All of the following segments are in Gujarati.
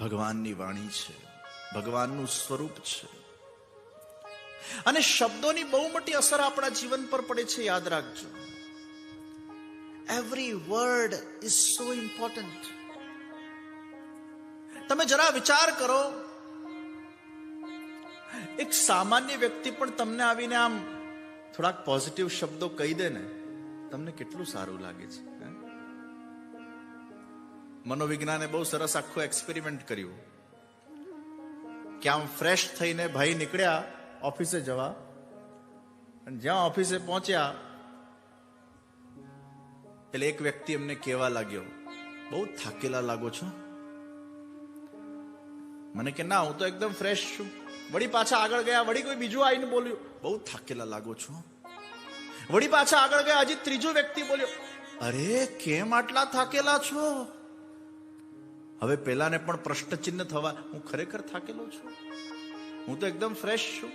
ભગવાનની વાણી છે, ભગવાનનું સ્વરૂપ છે. અને શબ્દોની બહુ મોટી અસર આપણા જીવન પર પડે છે, યાદ રાખજો. Every word is so important તમે જરા વિચાર કરો, એક સામાન્ય વ્યક્તિ પણ તમને આવીને આમ થોડાક પોઝિટિવ શબ્દો કહી દે ને તમને કેટલું સારું લાગે છે? મનોવિજ્ઞાને બહુ સરસ આખું એક્સપેરિમેન્ટ કર્યું. કે આમ ફ્રેશ થઈને ભાઈ નીકળ્યા ઓફિસે જવા. અને જ્યાં ઓફિસે પહોંચ્યા એટલે એક વ્યક્તિ એમને કહેવા લાગ્યો, બહુ થાકેલા લાગો છો? મને કે, ના, હું તો એકદમ ફ્રેશ છું. વળી પાછા આગળ ગયા, વળી કોઈ બીજું આવીને બોલ્યું, બહુ થાકેલા લાગો છો? વળી પાછા આગળ ગયા હજી ત્રીજો વ્યક્તિ બોલ્યો, અરે, કેમ આટલા થાકેલા છો? હવે પેલાને પણ પ્રશ્ન ચિહ્ન થવા, હું ખરેખર થાકેલો છું? હું તો એકદમ ફ્રેશ છું.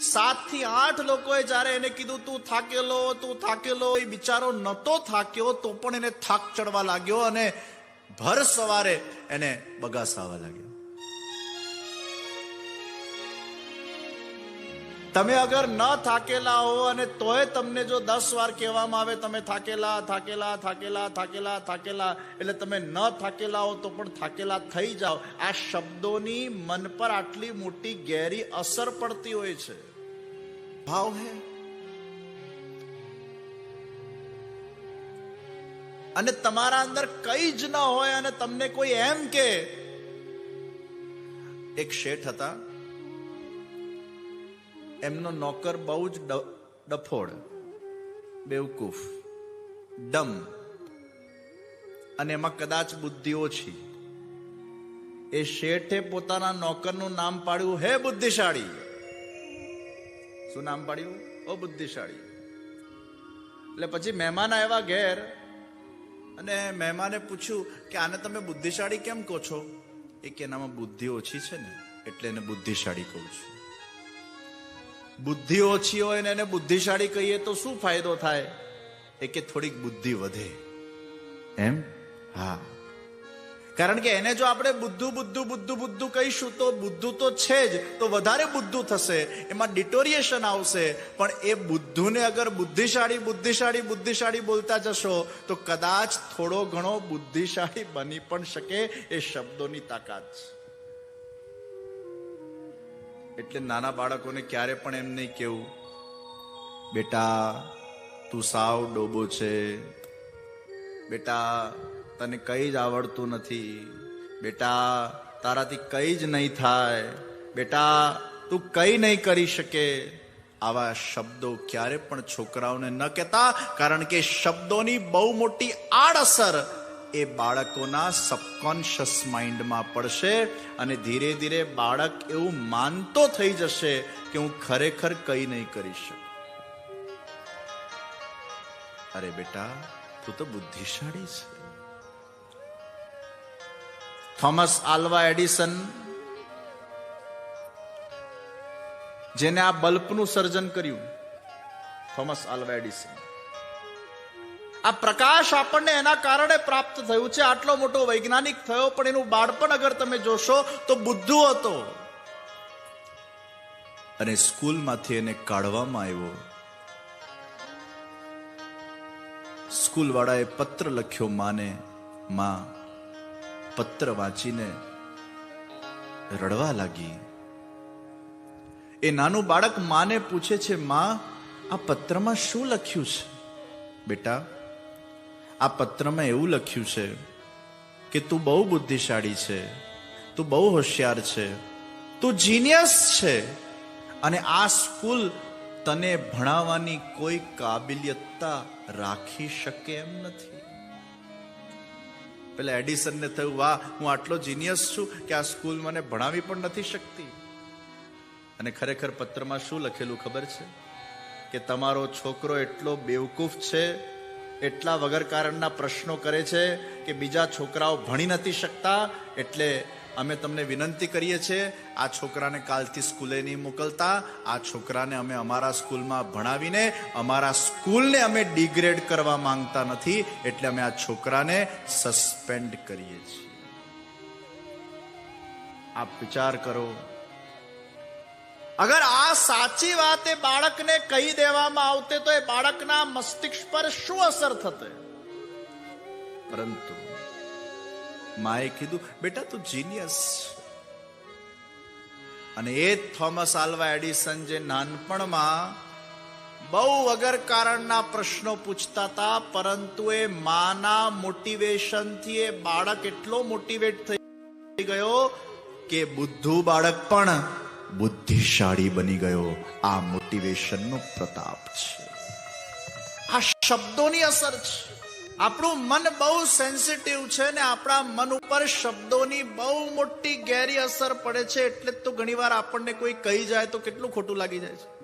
સાતથી આઠ લોકોએ જ્યારે એને કીધું, તું થાકેલો તું થાકેલો, એ બિચારો નતો થાક્યો, તો પણ એને થાક ચડવા લાગ્યો અને ભર સવારે એને બગાસાવા લાગ્યો. તમે અગર ન થાકેલા હો અને તોય તમને જો દસ વાર કહેવામાં આવે, તમે થાકેલા થાકેલા થાકેલા થાકેલા થાકેલા, એટલે તમે ન થાકેલા હો તો પણ થાકેલા થઈ જાઓ. આ શબ્દોની મન પર આટલી મોટી ગેરી અસર પડતી હોય છે. ભાવ હે? અને તમારા અંદર કઈ જ ન હોય અને તમને કોઈ એમ કે, એક શેઠ હતા એમનો નોકર બહુ જ ડફોડ બેવકૂફ, ડમ. અને એમાં કદાચ બુદ્ધિ ઓછી એ શેઠે પોતાના નોકરનું નામ પાડ્યું હે બુદ્ધિશાળી. શું નામ પાડ્યું? ઓ બુદ્ધિશાળી. એટલે પછી મહેમાન આવ્યા ઘેર અને મહેમાને પૂછ્યું કે આને તમે બુદ્ધિશાળી કેમ કહો છો? એ કે એનામાં બુદ્ધિ ઓછી છે ને, એટલે એને બુદ્ધિશાળી કહું છું. બુદ્ધિ ઓછી હોય ને એને બુદ્ધિશાળી કહીએ તો શું ફાયદો થાય? એ કે થોડીક બુદ્ધિ વધે. એમ? હા. કારણ કે એને જો આપણે બુદ્ધુ બુદ્ધુ બુદ્ધુ બુદ્ધુ કહીશું તો બુદ્ધુ તો છે જ. તો વધારે બુદ્ધુ થશે એમાં ડિટોરિએશન આવશે. પણ એ બુદ્ધુને અગર બુદ્ધિશાળી બુદ્ધિશાળી બુદ્ધિશાળી બોલતા જશો તો કદાચ થોડો ઘણો બુદ્ધિશાળી બની પણ શકે એ શબ્દોની તાકાત છે. એટલે નાના બાળકોને ક્યારે પણ એમ નહીં કેવું, બેટા, તું સાવ ડોબો છે. બેટા, તને કંઈ જ આવડતું નથી. બેટા, તારાથી કંઈ જ નહીં થાય. બેટા, તું કંઈ નહીં કરી શકે. આવા શબ્દો ક્યારે પણ છોકરાઓને ન કહેતા, કારણ કે શબ્દોની બહુ મોટી આડઅસર એ બાળકોના સબકોન્શિયસ માઇન્ડમાં પડશે અને ધીરે ધીરે બાળક એવું માનતો થઈ જશે કે હું ખરેખર કઈ નહીં કરી શકું. અરે બેટા, તું તો બુદ્ધિશાળી છે. થોમસ આલ્વા એડિસન, જેને આ બલ્બનું સર્જન કર્યું, થોમસ આલ્વા એડિસન. આ પ્રકાશ આપણને એના કારણે પ્રાપ્ત થયું છે. આટલો મોટો વૈજ્ઞાનિક થયો, પણ એનું બાળપણ અગર તમે જોશો, તો બુદ્ધુ હતો. અને સ્કૂલમાંથી એને કાઢવામાં આવ્યો. સ્કૂલ વાળાએ પત્ર લખ્યો માને, માં, પત્ર વાંચીને રડવા લાગી. એ નાનું બાળક માને પૂછે છે, માં, આ પત્રમાં શું લખ્યું છે? બેટા આ પત્રમાં એવું લખ્યું છે કે તું બહુ બુદ્ધિશાળી છે, તું બહુ હોશિયાર છે, તું જીનિયસ છે અને આ સ્કૂલ તને ભણાવવાની કોઈ કાબિલિયતતા રાખી શકે એમ નથી. પેલા એડિસનને થયું, વાહ, હું આટલો જીનિયસ છું કે આ સ્કૂલ મને ભણાવી પણ નથી શકતી. અને ખરેખર પત્રમાં શું લખેલું ખબર છે? કે તમારો છોકરો એટલો બેવકૂફ છે એટલા વગર કારણના પ્રશ્નો કરે છે કે બીજા છોકરાઓ ભણી નથી શકતા, એટલે અમે તમને વિનંતી કરીએ છીએ, આ છોકરાને કાલથી સ્કૂલે નહીં મોકલતા, આ છોકરાને અમે અમારા સ્કૂલમાં ભણાવીને, અમારા સ્કૂલને અમે ડિગ્રેડ કરવા માંગતા નથી, એટલે અમે આ છોકરાને સસ્પેન્ડ કરીએ છીએ. આપ વિચાર કરો અગર આ સાચી વાત એ બાળકને કહી દેવામાં આવતે તો એ બાળકના મસ્તિષ્ક પર શું અસર થતે પરંતુ માએ કીધું, બેટા તું જીનિયસ અને એ થોમસ આલ્વા એડિસન જે નાનપણમાં બહુ વગર કારણના પ્રશ્નો પૂછતા હતા, પરંતુ એ માના મોટિવેશનથી એ બાળક એટલો મોટિવેટ થઈ ગયો કે બુદ્ધુ બાળક પણ બુદ્ધિશાળી બની ગયો. આ મોટિવેશનનો પ્રતાપ છે. આ શબ્દોની અસર છે. આપણું મન બહુ સેન્સિટિવ છે ને આપણા મન ઉપર શબ્દોની બહુ મોટી ગેરી અસર પડે છે એટલે તો ઘણીવાર આપણને કોઈ કહી જાય તો કેટલું ખોટું લાગી જાય છે.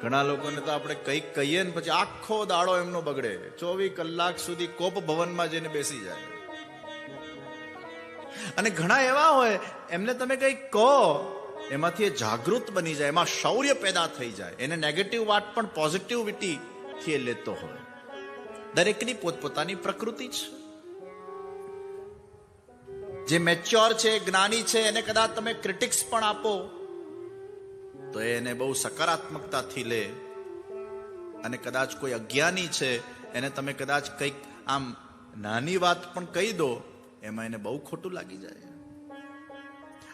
ઘણા લોકોને તો આપણે કંઈક કહીએ ને પછી આખો દાડો એમનો બગડે. ચોવીસ કલાક સુધી કોપ ભવનમાં જઈને બેસી જાય. અને ઘણા એવા હોય, એમને તમે કંઈક કહો એમાંથી એ જાગૃત બની જાય, એમાં શૌર્ય પેદા થઈ જાય. એને નેગેટિવ વાત પણ પોઝિટિવિટી થી એ લેતો હોય. દરેકની પોતપોતાની પ્રકૃતિ છે. જે મેચ્યોર છે, જ્ઞાની છે, એને કદાચ તમે ક્રિટિક્સ પણ આપો, તો એને બહુ સકારાત્મકતાથી લે. અને કદાચ કોઈ અજ્ઞાની છે, એને તમે કદાચ કંઈક આમ નાની વાત પણ કહી દો, એમાં એને બહુ ખોટું લાગી જાય.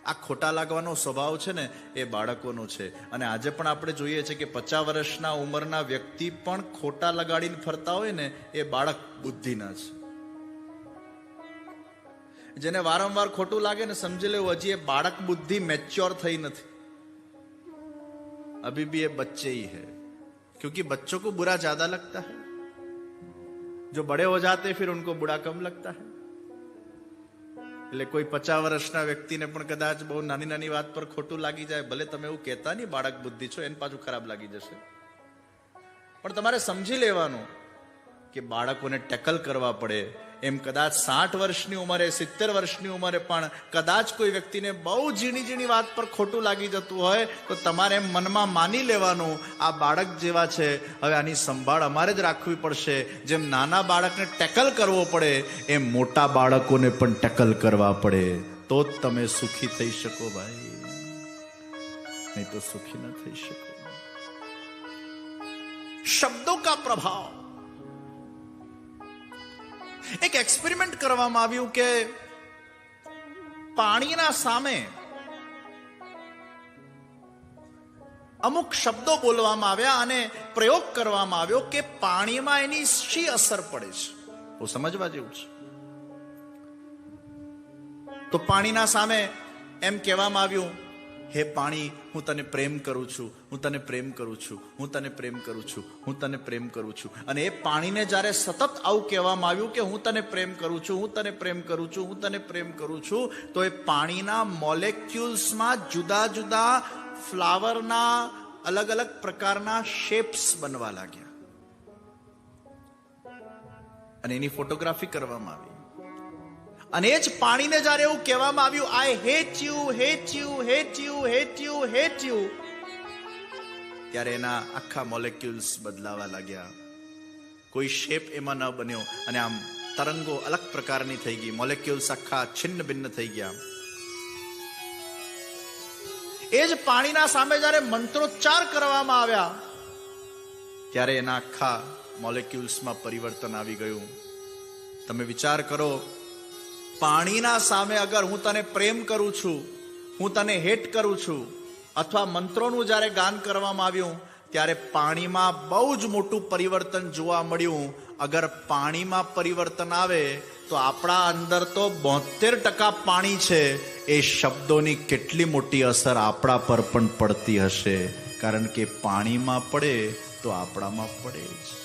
આ ખોટા લાગવાનો સ્વભાવ છે ને એ બાળકોનો છે અને આજે પણ આપણે જોઈએ છે કે પચાસ વર્ષના ઉંમરના વ્યક્તિ પણ ખોટા લગાડીને ફરતા હોય ને એ બાળક બુદ્ધિના છે જેને વારંવાર ખોટું લાગે ને સમજી લેવું હજી એ બાળક બુદ્ધિ મેચ્યોર થઈ નથી अभी भी ये बच्चे ही है क्योंकि बच्चों को बुरा ज्यादा लगता है जो बड़े हो जाते हैं फिर उनको बुरा कम लगता है એટલે કોઈ પચાસ વર્ષના વ્યક્તિને પણ કદાચ બહુ નાની નાની વાત પર ખોટું લાગી જાય, ભલે તમે એવું કહેતા નહીં, બાળક બુદ્ધિ છો, એને પાછું ખરાબ લાગી જશે. પણ તમારે સમજી લેવાનું કે બાળકોને ટેકલ કરવા પડે એમ કદાચ સાઠ વર્ષની ઉંમરે, સિત્તેર વર્ષની ઉંમરે પણ કદાચ કોઈ વ્યક્તિને બહુ ઝીણી ઝીણી વાત પર ખોટું લાગી જતું હોય, તો તમારે એમ મનમાં માની લેવાનું, આ બાળક જેવા છે, હવે આની સંભાળ અમારે જ રાખવી પડશે. જેમ નાના બાળકને ટેકલ કરવો પડે, એમ મોટા બાળકોને પણ ટેકલ કરવા પડે. તો જ તમે સુખી થઈ શકો ભાઈ. નહીં તો સુખી ન થઈ શકો. શબ્દો કા પ્રભાવ? એક એક્સપેરિમેન્ટ કરવામાં આવ્યું કે પાણીના સામે અમુક શબ્દો બોલવામાં આવ્યા અને પ્રયોગ કરવામાં આવ્યો કે પાણીમાં એની શી અસર પડે છે. બહુ સમજવા જેવું છે. તો પાણીના સામે એમ કહેવામાં આવ્યું હે પાણી, હું તને પ્રેમ કરું છું, હું તને પ્રેમ કરું છું, હું તને પ્રેમ કરું છું, હું તને પ્રેમ કરું છું. અને એ પાણીને જ્યારે સતત આવું કહેવામાં આવ્યું કે હું તને પ્રેમ કરું છું, હું તને પ્રેમ કરું છું, હું તને પ્રેમ કરું છું, તો એ પાણીના મોલેક્યુલ્સમાં જુદા જુદા ફ્લાવરના અલગ અલગ પ્રકારના શેપ્સ બનવા લાગ્યા. અને એની ફોટોગ્રાફી કરવામાં આવી. અને એ જ પાણીને જ્યારે એવું કહેવામાં આવ્યું I hate you hate you hate you hate you hate you ત્યારે એના આખા મોલેક્યુલ્સ બદલાવા લાગ્યા. કોઈ શેપ એમાં ન બન્યો અને આમ તરંગો અલગ પ્રકારની થઈ ગઈ. મોલેક્યુલ્સ આખા છિન્ન ભિન્ન થઈ ગયા. એ જ પાણીના સામે જ્યારે મંત્રોચ્ચાર કરવામાં આવ્યા, ત્યારે એના આખા મોલેક્યુલ્સમાં પરિવર્તન આવી ગયું. તમે વિચાર કરો પાણીના સામે અગર હું તને પ્રેમ કરું છું, હું તને હેટ કરું છું, અથવા મંત્રોનું જ્યારે ગાન કરવામાં આવ્યું, ત્યારે પાણીમાં બહુ જ મોટું પરિવર્તન જોવા મળ્યું. અગર પાણીમાં પરિવર્તન આવે, તો આપણા અંદર તો બોતેર ટકા પાણી છે. એ શબ્દોની કેટલી મોટી અસર આપણા પર પણ પડતી હશે. કારણ કે પાણીમાં પડે, તો આપણામાં પડે જ.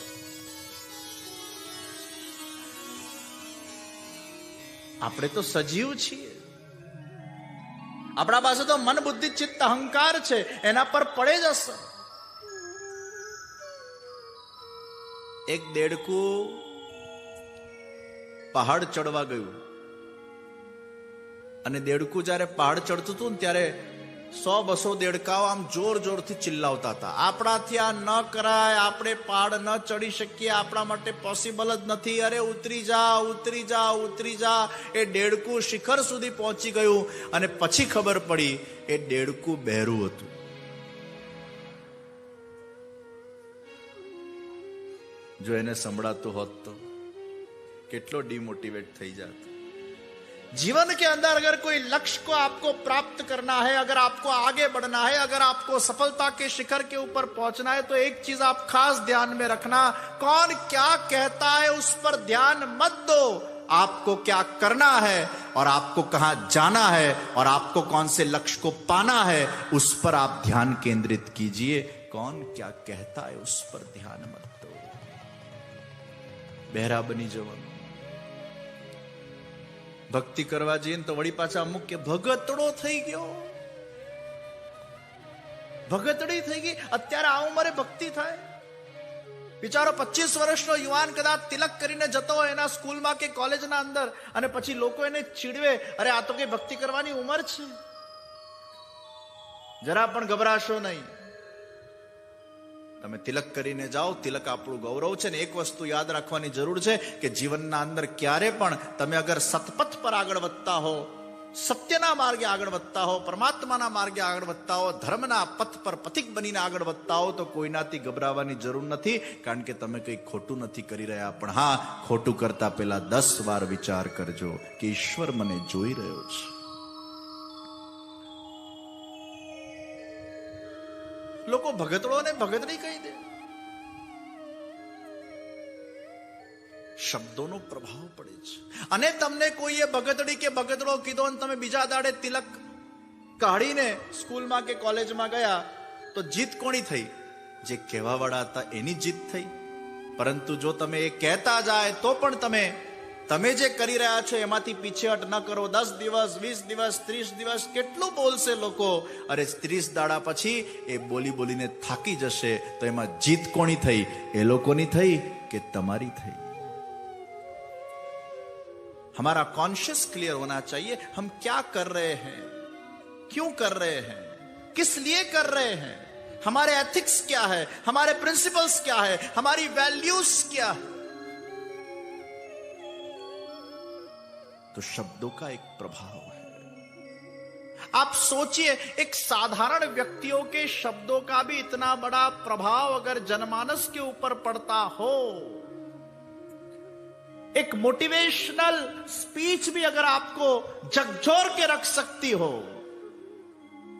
આપણે તો સજીવ છીએ. આપણા પાસે તો મન બુદ્ધિ, ચિત્ત, અહંકાર છે. એના પર પડે જ અસર. એક દેડકું પહાડ ચડવા ગયું. અને દેડકું જ્યારે પહાડ ચડતું હતું ને ત્યારે સો બસો દેડકાઓ આમ જોર જોરથી ચિલ્લાવતા હતા. આપણાથી આ ન કરાય, આપણે પાડ ન ચડી શકીએ, આપણા માટે પોસિબલ જ નથી. અરે ઉતરી જા ઉતરી જા ઉતરી જા. એ ડેડકું શિખર સુધી પહોંચી ગયું અને પછી ખબર પડી, એ ડેડકું બહેરું હતું. જો એને સંભળાતું હોત તો કેટલો ડિમોટિવેટ થઈ જાત. जीवन के अंदर अगर कोई लक्ष्य को आपको प्राप्त करना है, अगर आपको आगे बढ़ना है, अगर आपको सफलता के शिखर के ऊपर पहुँचना है तो एक चीज़ आप खास ध्यान में रखना, कौन क्या कहता है उस पर ध्यान मत दो। आपको क्या करना है और आपको कहाँ जाना है और आपको कौन से लक्ष्य को पाना है, उस पर आप ध्यान केंद्रित कीजिए। कौन क्या कहता है उस पर ध्यान मत दो। बेहरा बनी जवानों। ભક્તિ કરવા જઈએ ને તો વળી પાછા અમુક કે ભગતડો થઈ ગયો. ભગતડી થઈ ગઈ. અત્યારે આ ઉંમરે ભક્તિ થાય. બિચારો પચીસ વર્ષનો યુવાન કદાચ તિલક કરીને જતો હોય એના સ્કૂલમાં કે કોલેજના અંદર અને પછી લોકો એને ચીડવે અરે આ તો કઈ ભક્તિ કરવાની ઉંમર છે. જરા પણ ગભરાશો નહીં. તમે તિલક કરીને જાઓ. તિલક આપણું ગૌરવ છે ને એક વસ્તુ યાદ રાખવાની જરૂર છે કે જીવનના અંદર ક્યારે પણ તમે અગર સતપથ પર આગળ વધતા હો, સત્યના માર્ગે આગળ વધતા હો, પરમાત્માના માર્ગે આગળ વધતા હો, ધર્મના પથ પર પથિક બનીને આગળ વધતા હો, તો કોઈનાથી ગભરાવાની જરૂર નથી, કારણ કે તમે કંઈ ખોટું નથી કરી રહ્યા. પણ હા, ખોટું કરતા પહેલા દસ વાર વિચાર કરજો કે ઈશ્વર મને જોઈ રહ્યો છે. લોકો ભગતડો ને ભગતડી કહી દે. શબ્દોનો પ્રભાવ પડે છે. અને તમને કોઈએ ભગતડી કે ભગતડો કીધો અને તમે બીજા દાડે તિલક કાઢીને સ્કૂલમાં કે કોલેજમાં ગયા, તો જીત કોની થઈ? જે કહેવાવાળા હતા એની જીત થઈ. પરંતુ જો તમે એ કહેતા જાય તો પણ તમે તમે જે કરી રહ્યા છો એમાંથી પીછેહટ ન કરો દસ દિવસ વીસ દિવસ ત્રીસ દિવસ કેટલું બોલશે લોકો અરે ત્રીસ દાડા પછી એ બોલી બોલીને થાકી જશે તો એમાં જીત કોની થઈ એ લોકોની થઈ કે તમારી થઈ हमारा कॉन्शियस क्लियर होना चाहिए हम क्या कर रहे हैं क्यों कर रहे हैं किस लिए कर रहे हैं हमारे एथिक्स क्या है हमारे प्रिंसिपल्स क्या है हमारी वैल्यूज क्या है तो शब्दों का एक प्रभाव है। आप सोचिए, एक साधारण व्यक्तियों के शब्दों का भी इतना बड़ा प्रभाव अगर जनमानस के ऊपर पड़ता हो, एक मोटिवेशनल स्पीच भी अगर आपको झकझोर के रख सकती हो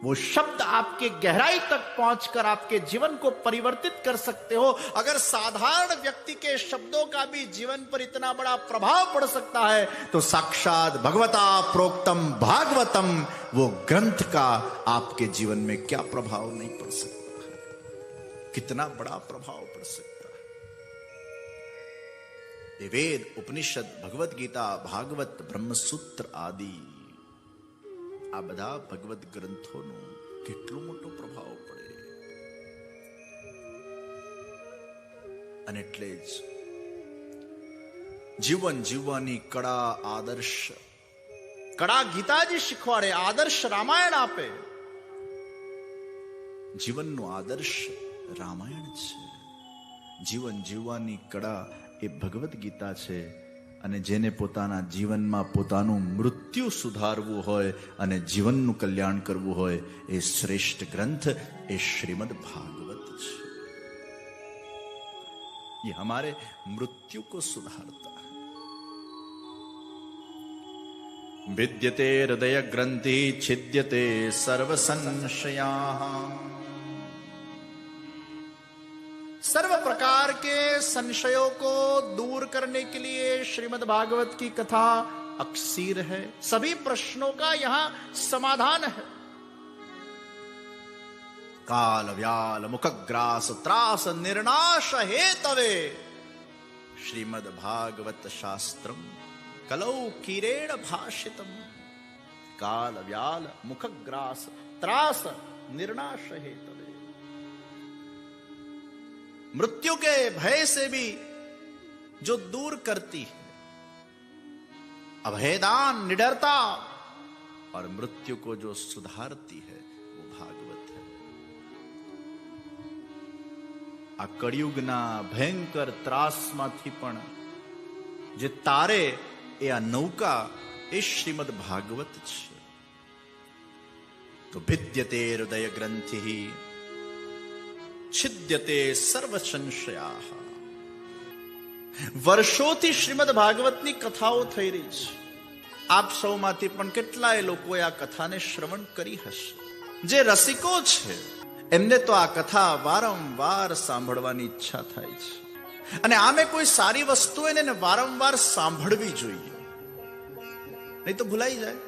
वो शब्द आपके गहराई तक पहुंचकर आपके जीवन को परिवर्तित कर सकते हो। अगर साधारण व्यक्ति के शब्दों का भी जीवन पर इतना बड़ा प्रभाव पड़ सकता है तो साक्षात भगवता प्रोक्तम भागवतम वो ग्रंथ का आपके जीवन में क्या प्रभाव नहीं पड़ सकता है। कितना बड़ा प्रभाव पड़ सकता है। वेद, उपनिषद, भगवत गीता, भागवत, ब्रह्मसूत्र आदि આ બધા ભગવત ગ્રંથોનો કેટલો મોટો પ્રભાવ પડે. અને એટલે જ જીવન જીવવાની કળા આદર્શ, કળા ગીતાજી શીખવાડે, આદર્શ રામાયણ આપે. જીવનનો આદર્શ રામાયણ છે. જીવન જીવવાની કળા એ ભગવદ્ ગીતા છે. અને જેને પોતાના જીવનમાં પોતાનું મૃત્યુ સુધારવું હોય અને જીવનનું કલ્યાણ કરવું હોય, એ શ્રેષ્ઠ ગ્રંથ એ શ્રીમદ ભાગવત છે. એ હમારે મૃત્યુ કો સુધારતા વિદ્યતે હૃદય ગ્રંથિ છિદ્યતે સર્વસંશયા सर्व प्रकार के संशयों को दूर करने के लिए श्रीमद् भागवत की कथा अक्सीर है। सभी प्रश्नों का यहाँ समाधान है। काल व्याल मुखग्रास त्रास निर्नाश हे तवे श्रीमद् भागवत शास्त्रम कलौ किरेण भाषितम। काल व्याल मुखग्रास त्रास निर्नाश हे तवे मृत्यु के भय से भी जो दूर करती है अभेदान निडरता और मृत्यु को जो सुधारती है वो भागवत है આ કળિયુગના ભયંકર ત્રાસમાંથી પણ જે તારે એ આ નૌકા એ શ્રીમદ ભાગવત છે તો ભિદ્યતે હૃદય ગ્રંથિ છિદ્યતે સર્વ સંશયા વર્ષોથી શ્રીમદ ભાગવતની કથાઓ થઈ રહી છે આપ સૌમાંથી પણ કેટલાય લોકોએ આ કથાને શ્રવણ કરી હશે જે રસિકો છે એમને તો આ કથા વારંવાર સાંભળવાની ઈચ્છા થાય છે અને આમે કોઈ સારી વસ્તુ એને વારંવાર સાંભળવી જોઈએ નહીં તો ભૂલાઈ જાય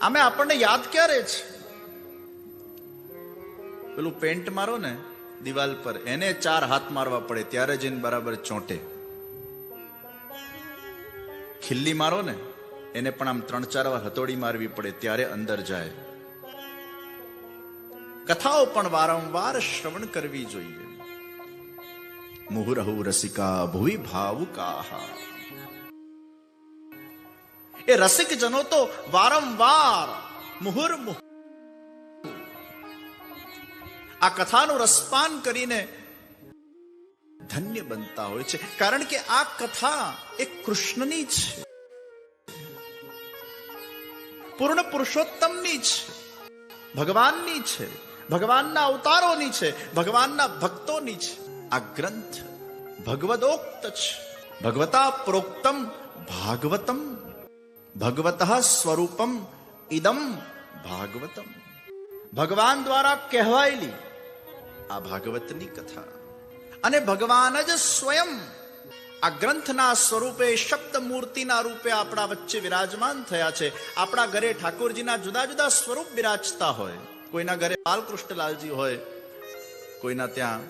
આમે આપણને યાદ ક્યારે છે પેલું પેન્ટ મારો ને દિવાલ પર, એને ચાર હાથ મારવા પડે, ત્યારે જઈને બરાબર ચોંટે. ખિલ્લી મારો ને, એને પણ આમ ત્રણ ચાર વાર હથોડી મારવી પડે, ત્યારે અંદર જાય. કથાઓ પણ વારંવાર શ્રવણ કરવી જોઈએ. મુહુરહુ રસિકા ભુવિ ભાવુકા એ રસિક જનો તો વારંવાર મુહુર્મુહ આ કથાનું રસપાન કરીને ધન્ય બનતા હોય છે. કારણ કે આ કથા એ કૃષ્ણની છે. પૂર્ણ પુરુષોત્તમની છે. ભગવાનની છે. ભગવાનના અવતારોની છે. ભગવાનના ભક્તોની છે. આ ગ્રંથ ભગવદોક્ત છે. ભગવતા પ્રોક્તમ ભાગવતમ. ભગવત સ્વરૂપમ ઇદમ ભાગવતમ. ભગવાન દ્વારા કહેવાયેલી આ ભાગવતની કથા. અને ભગવાન જ સ્વયં આ ગ્રંથના સ્વરૂપે શબ્દ મૂર્તિના રૂપે આપણા વચ્ચે વિરાજમાન થયા છે. આપણા ઘરે ઠાકોરજીના જુદા જુદા સ્વરૂપ વિરાજતા હોય. કોઈના ઘરે બાલકૃષ્ણલાલજી હોય, કોઈના ત્યાં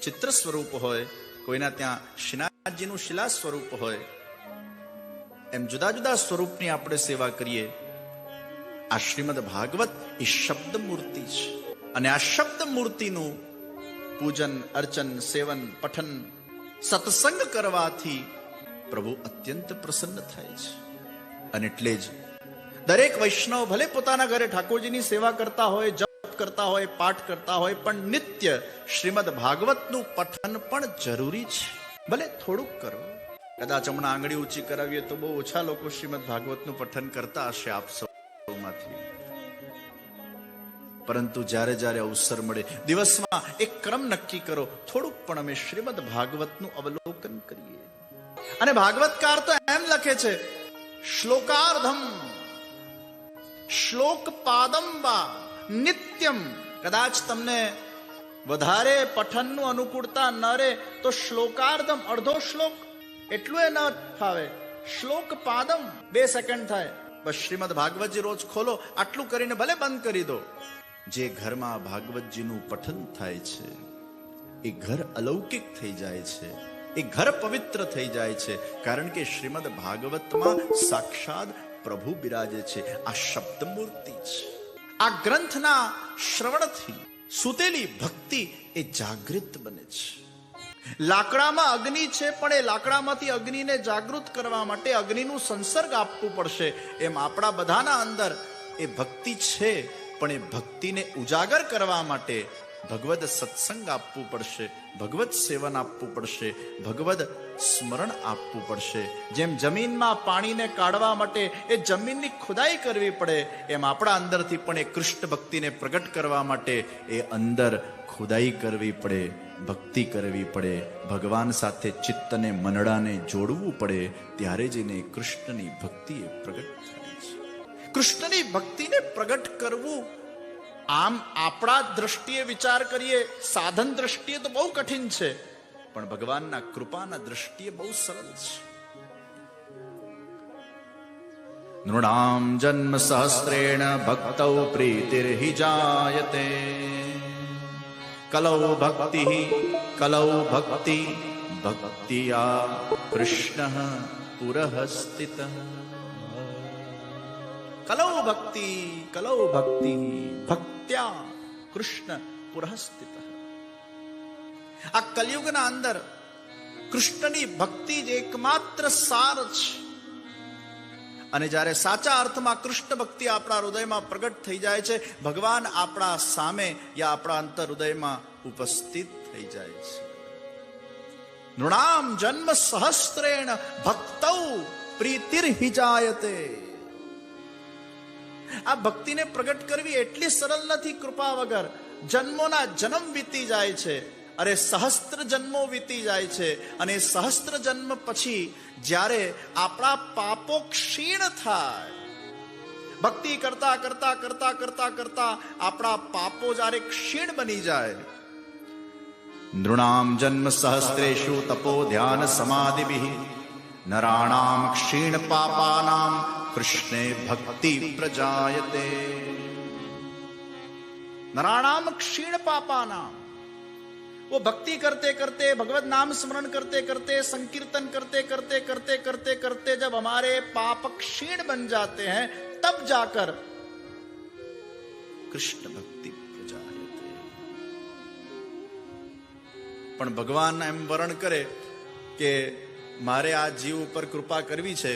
ચિત્ર સ્વરૂપ હોય, કોઈના ત્યાં શ્રીનાથજીનું શિલા સ્વરૂપ હોય. એમ જુદા જુદા સ્વરૂપની આપણે સેવા કરીએ. આ શ્રીમદ ભાગવત એ શબ્દ મૂર્તિ છે. અને આ શબ્દ મૂર્તિનું પૂજન, અર્ચન, સેવન, પઠન, સત્સંગ કરવાથી પ્રભુ અત્યંત પ્રસન્ન થાય છે. અને એટલે જ દરેક વૈષ્ણવ ભલે પોતાના ઘરે ઠાકોરજીની સેવા કરતા હોય, જપ કરતા હોય, પાઠ કરતા હોય, પણ નિત્ય શ્રીમદ ભાગવતનું પઠન પણ જરૂરી છે. ભલે થોડુંક કરો. કદાચ હમણાં આંગળી ઊંચી કરાવીએ તો બહુ ઓછા લોકો શ્રીમદ ભાગવતનું પઠન કરતા હશે આપ સૌમાંથી. પરંતુ જ્યારે જ્યારે અવસર મળે, દિવસમાં એક ક્રમ નક્કી કરો, થોડુંક પણ અમે શ્રીમદ ભાગવતનું અવલોકન કરીએ. અને ભાગવતકાર તો એમ લખે છે, શ્લોકાર્ધમ શ્લોક પાદમ વા નિત્યમ. કદાચ તમને વધારે પઠનનું અનુકૂળતા ન રે તો શ્લોકાર્ધમ, અડધો શ્લોક, એટલું એ ન ફાવે. શ્લોક પાદમ બે સેકન્ડ થાય. બસ શ્રીમદ ભાગવતજી રોજ ખોલો, આટલું કરીને ભલે બંધ કરી દો. જે ઘરમાં ભાગવતજીનું પઠન થાય છે, એ ઘર અલૌકિક થઈ જાય છે, એ ઘર પવિત્ર થઈ જાય છે, કારણ કે શ્રીમદ ભાગવતમાં સાક્ષાત પ્રભુ બિરાજે છે, આ શબ્દ મૂર્તિ છે. આ ગ્રંથના શ્રવણથી સુતેલી ભક્તિ એ જાગૃત બને છે. લાકડામાં અગ્નિ છે, પણ એ લાકડામાંથી અગ્નિને જાગૃત કરવા માટે અગ્નિનું સંસર્ગ આપવું પડશે. એમ આપણા બધાના અંદર એ ભક્તિ છે. પણ એ ભક્તિને ઉજાગર કરવા માટે ભગવદ સત્સંગ આપવું પડશે ભગવત સેવન આપવું પડશે, ભગવદ સ્મરણ આપવું પડશે. જેમ જમીનમાં પાણીને કાઢવા માટે એ જમીનની ખુદાઈ કરવી પડે, એમ આપણા અંદરથી પણ એ કૃષ્ણ ભક્તિને પ્રગટ કરવા માટે એ અંદર ખુદાઈ કરવી પડે, ભક્તિ કરવી પડે, ભગવાન સાથે ચિત્તને, મનડાને જોડવું પડે, ત્યારે જઈને કૃષ્ણની ભક્તિ એ પ્રગટ થાય. કૃષ્ણની ભક્તિને પ્રગટ કરવું. આમ આપણા દ્રષ્ટિએ વિચાર કરીએ, સાધન દ્રષ્ટિએ તો બહુ કઠિન છે, પણ ભગવાનના કૃપાના દ્રષ્ટિએ બહુ સરળ છે. નૃણામ જન્મ સહસ્ત્રેણ ભક્તૌ પ્રીતિર્હિ જાયતે. કલૌ ભક્તિ કલૌ ભક્તિ, ભક્તિયા કૃષ્ણ પુરઃ કલૌ ભક્તિ કલૌ ભક્તિ ભક્ત્યા કૃષ્ણ પુરઃ સ્થિત આ કલયુગના અંદર કૃષ્ણની ભક્તિ જ એકમાત્ર અને જ્યારે સાચા અર્થમાં કૃષ્ણ ભક્તિ આપણા હૃદયમાં પ્રગટ થઈ જાય છે ભગવાન આપણા સામે યા આપણા અંતર હૃદયમાં ઉપસ્થિત થઈ જાય છે નૃણામ જન્મ સહસ્ત્રેણ ભક્તૌ પ્રીતિર્હિજાયતે આ ભક્તિને પ્રગટ કરવી એટલી સરળ નથી કૃપા વગર. જન્મોના જન્મ વીતી જાય છે. અરે સહસ્ત્ર જન્મો વીતી જાય છે. અને સહસ્ત્ર જન્મ પછી જ્યારે આપણા પાપો ક્ષીણ થાય. ભક્તિ કરતા કરતા કરતા કરતા કરતા આપણા પાપો જ્યારે ક્ષીણ બની જાય. નૃણામ જન્મ સહસ્ત્રેશુ તપો ધ્યાન સમાધિ નરાણામ ક્ષીણ પાપાનામ કૃષ્ણે ભક્તિ પ્રજાયતે नराणाम क्षीण पापानाम वो भक्ति करते करते भगवत नाम स्मरण करते करते संकीर्तन करते करते करते करते करते जब हमारे पाप क्षीण बन जाते हैं तब जाकर કૃષ્ણ ભક્તિ પ્રજાયતે પણ ભગવાન એમ વર્ણ કરે કે મારે આ જીવ ઉપર કૃપા કરવી છે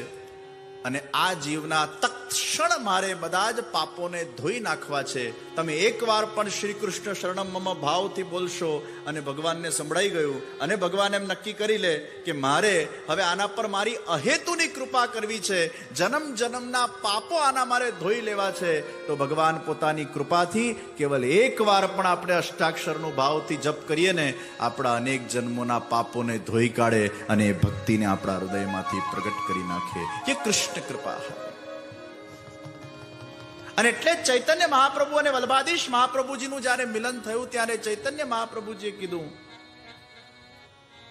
અને આ જીવના તત્ક્ષણ મારે બધા જ પાપોને ધોઈ નાખવા છે. તમે એકવાર પણ શ્રી કૃષ્ણ શરણમ ભાવથી બોલશો અને ભગવાનને સંભળાઈ ગયું અને ભગવાન એમ નક્કી કરી લે કે મારે હવે આના પર મારી અહેતુની કૃપા કરવી છે. જન્મ જન્મના પાપો આના મારે ધોઈ લેવા છે. તો ભગવાન પોતાની કૃપાથી કેવલ એકવાર પણ આપણે અષ્ટાક્ષરનો ભાવથી જપ કરીએ ને આપણા અનેક જન્મોના પાપોને ધોઈ કાઢે અને એ ભક્તિને આપણા હૃદયમાંથી પ્રગટ કરી નાખે. એ કૃષ્ણ કૃપા. અને એટલે જ ચૈતન્ય મહાપ્રભુ અને વલ્ભાધીશ મહાપ્રભુજીનું જ્યારે મિલન થયું, ત્યારે ચૈતન્ય મહાપ્રભુજીએ કીધું,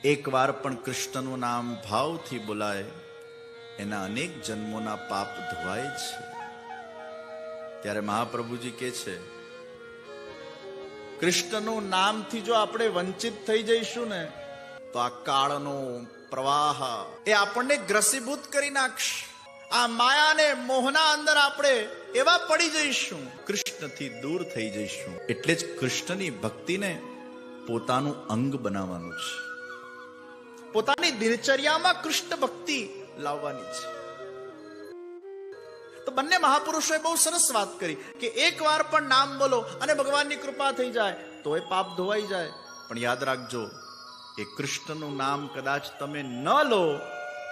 એકવાર પણ કૃષ્ણનું નામ ભાવથી બોલાય, એના અનેક જન્મોના પાપ ધોવાય છે. ત્યારે મહાપ્રભુજી કે છે, કૃષ્ણનું નામથી જો આપણે વંચિત થઈ જઈશું ને, તો આ કાળનો પ્રવાહ એ આપણને ગ્રસીભૂત કરી નાખશે. આ માયાને મોહના અંદર આપણે એવા પડી જઈશું, કૃષ્ણથી દૂર થઈ જઈશું. એટલે જ કૃષ્ણની ભક્તિને પોતાનું અંગ બનાવવાનું છે. પોતાની દિનચર્યામાં કૃષ્ણ ભક્તિ લાવવાની છે. તો બંને મહાપુરુષોએ બહુ સરસ વાત કરી કે એક વાર પણ નામ બોલો અને ભગવાનની કૃપા થઈ જાય તો એ પાપ ધોવાઈ જાય. પણ યાદ રાખજો એ કૃષ્ણનું નામ કદાચ તમે ન લો,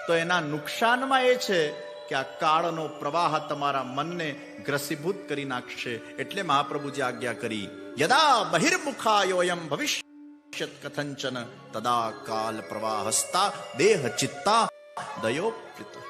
તો એના નુકસાનમાં એ છે કે આ કાળનો પ્રવાહ તમારા મનને ગ્રસીભૂત કરી નાખશે એટલે મહાપ્રભુજી આજ્ઞા કરી, યદા બહિર્મુખાયોયમ ભવિષ્ય કથંચન, તદા કાલ પ્રવાહસ્તા દેહ ચિત્તા દયોપ્લિત